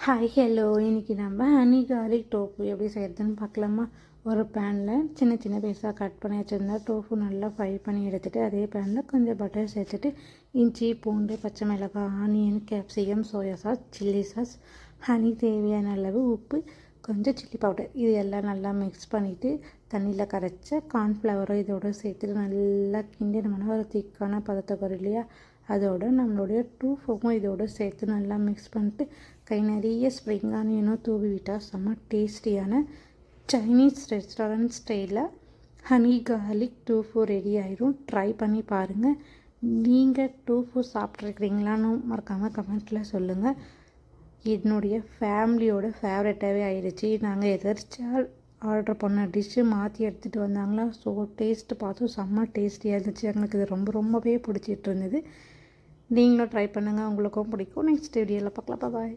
Hi hello இன்றைக்கி நம்ம honey garlic tofu எப்படி செய்கிறதுன்னு பார்க்கலாமா? ஒரு பேனில் சின்ன சின்ன பீஸாக கட் பண்ணி வச்சுருந்தா டோஃபு நல்லா ஃப்ரை பண்ணி எடுத்துகிட்டு அதே பேனில் கொஞ்சம் பட்டர் சேர்த்துட்டு இஞ்சி பூண்டு பச்சை மிளகாய் onion capsicum soya sauce chilli sauce honey தேவையான அளவு உப்பு கொஞ்சம் சில்லி பவுடர் இது எல்லாம் நல்லா மிக்ஸ் பண்ணிவிட்டு தண்ணியில் கரைச்ச கார்ன்ஃப்ளவரும் இதோடு சேர்த்துட்டு நல்லா கிண்டினோம்னா ஒரு திக்கான பதத்தை வரும் இல்லையா? அதோடு நம்மளுடைய டூ ஃபோமும் இதோட சேர்த்து நல்லா மிக்ஸ் பண்ணிட்டு கை நிறைய ஸ்ப்ரிங் ஆனியனும் தூவி விட்டால் செம்ம டேஸ்டியான சைனீஸ் ரெஸ்டாரண்ட் ஸ்டைலில் ஹனி கார்லிக் டூஃபு ரெடி ஆயிரும். ட்ரை பண்ணி பாருங்கள் நீங்கள் டூஃபு சாப்பிட்ருக்கிறீங்களான்னு மறக்காமல் கமெண்ட்டில் சொல்லுங்கள் என்னுடைய ஃபேமிலியோட ஃபேவரட்டாகவே ஆயிடுச்சு. நாங்கள் எதிர்ச்சியாக ஆர்டர் பண்ண டிஷ்ஷு மாற்றி எடுத்துகிட்டு வந்தாங்களா? ஸோ டேஸ்ட்டு பார்த்தோம் செம்ம டேஸ்டியாக இருந்துச்சு. எங்களுக்கு இது ரொம்ப ரொம்பவே பிடிச்சிட்டு இருந்தது. நீங்களும் ட்ரை பண்ணுங்கள் உங்களுக்கும் பிடிக்கும். நெக்ஸ்ட் வீடியோவில் பார்க்கலாம். பாய்